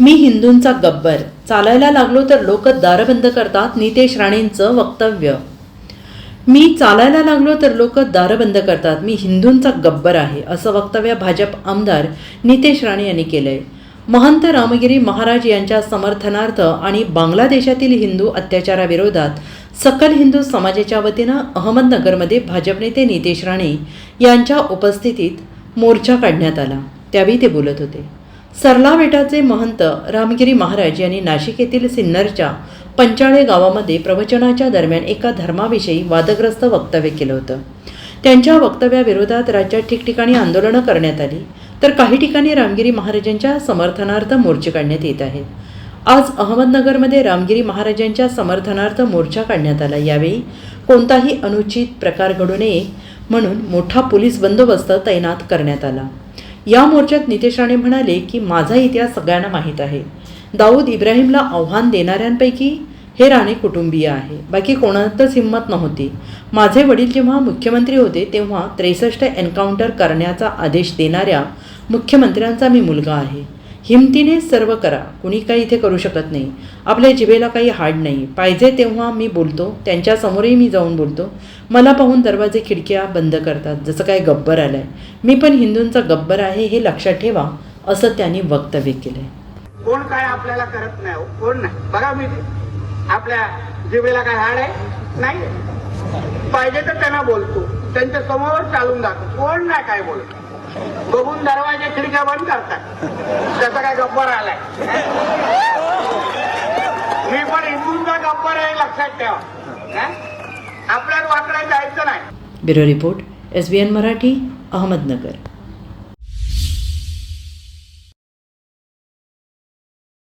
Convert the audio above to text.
मी हिंदूंचा गब्बर. चालायला लागलो तर लोक दारं बंद करतात नितेश राणेंचं वक्तव्य. मी चालायला लागलो तर लोक दारं बंद करतात मी हिंदूंचा गब्बर आहे असं वक्तव्य भाजप आमदार नितेश राणे यांनी केलंय. महंत रामगिरी महाराज यांच्या समर्थनार्थ आणि बांगलादेशातील हिंदू अत्याचाराविरोधात सकल हिंदू समाजाच्या वतीनं अहमदनगरमध्ये भाजप नेते नितेश राणे यांच्या उपस्थितीत मोर्चा काढण्यात आला. त्यावेळी ते बोलत होते. सरला बेटाचे महंत रामगिरी महाराज यांनी नाशिक येथील सिन्नरच्या पंचाळे गावामध्ये प्रवचनाच्या दरम्यान एका धर्माविषयी वादग्रस्त वक्तव्य केलं होतं. त्यांच्या वक्तव्याविरोधात राज्यात ठिकठिकाणी आंदोलनं करण्यात आली तर काही ठिकाणी रामगिरी महाराजांच्या समर्थनार्थ मोर्चे काढण्यात येत आहेत. आज अहमदनगरमध्ये रामगिरी महाराजांच्या समर्थनार्थ मोर्चा काढण्यात आला. यावेळी कोणताही अनुचित प्रकार घडू नये म्हणून मोठा पोलीस बंदोबस्त तैनात करण्यात आला. या मोर्चात नितेश राणे म्हणाले की माझा इतिहास सगळ्यांना माहीत आहे. दाऊद इब्राहिमला आव्हान देणाऱ्यांपैकी हे राणे कुटुंबीय आहे. बाकी कोणातच हिंमत नव्हती. माझे वडील जेव्हा मुख्यमंत्री होते तेव्हा त्रेसष्ट एन्काउंटर करण्याचा आदेश देणाऱ्या मुख्यमंत्र्यांचा मी मुलगा आहे. हिमतीने सर्व करा. कुणी काही इथे करू शकत नाही. आपल्या जिभेला काही हाड नाही. पाहिजे तेव्हा मी बोलतो. त्यांच्यासमोरही मी जाऊन बोलतो. मला पाहून दरवाजे खिडक्या बंद करतात. जसं काय गब्बर आलं आहे मी पण हिंदूंचा गब्बर आहे हे लक्षात ठेवा असं त्यांनी वक्तव्य केलंय. कोण काय आपल्याला करत नाही हो? कोण नाही? बघा मी आपल्या जिभेला काय हाड आहे? नाही. पाहिजे तर त्यांना बोलतो. त्यांच्यासमोर चालून जातो. कोण नाही काय बोलतो? बघून दरवाजे खिडक्या बंद करतात. त्याचा काय गब्बर आलाय मी पण हिंदूंचा गब्बर आहे लक्षात ठेवा. आपल्याला वाकड्या जायचं नाही. Bureau report S B N Marathi Ahmednagar.